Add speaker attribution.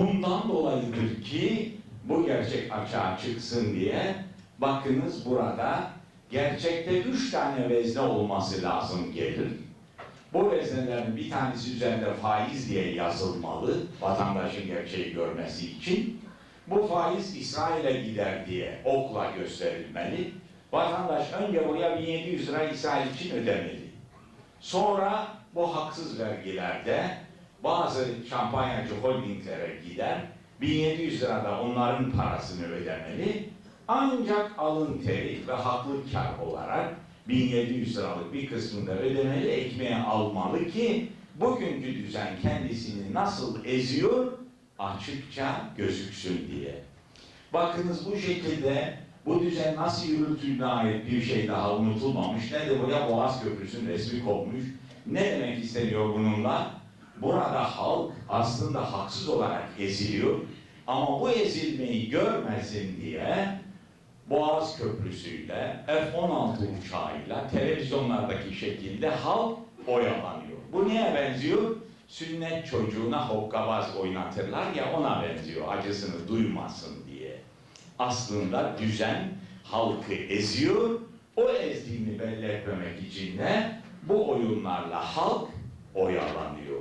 Speaker 1: Bundan dolayıdır ki bu gerçek açığa çıksın diye bakınız burada gerçekte üç tane vezne olması lazım gelir. Bu veznelerin bir tanesi üzerinde faiz diye yazılmalı vatandaşın gerçeği görmesi için. Bu faiz İsrail'e gider diye okla gösterilmeli. Vatandaş önce buraya 1700 lira İsrail için ödemeli. Sonra bu haksız vergilerde bazı şampanyacı holdinglere gider. 1700 lira da onların parasını ödemeli. Ancak alın teri ve haklı kar olarak 1700 liralık bir kısmını da ödemeli, ekmeğe almalı ki bugünkü düzen kendisini nasıl eziyor açıkça gözüksün diye. Bakınız bu şekilde bu düzen nasıl yürütüldüğüne ait bir şey daha unutulmamış. Ne de buraya Boğaz Köprüsü'nün resmi konmuş. Ne demek isteniyor bununla? Burada halk aslında haksız olarak eziliyor. Ama bu ezilmeyi görmesin diye Boğaz Köprüsü'yle, F-16 uçağıyla, televizyonlardaki şekilde halk oyalanıyor. Bu neye benziyor? Sünnet çocuğuna hokkabaz oynatırlar ya ona benziyor, acısını duymasın diye. Aslında düzen halkı eziyor, o ezdiğini belli etmemek için de bu oyunlarla halk oyalanıyor.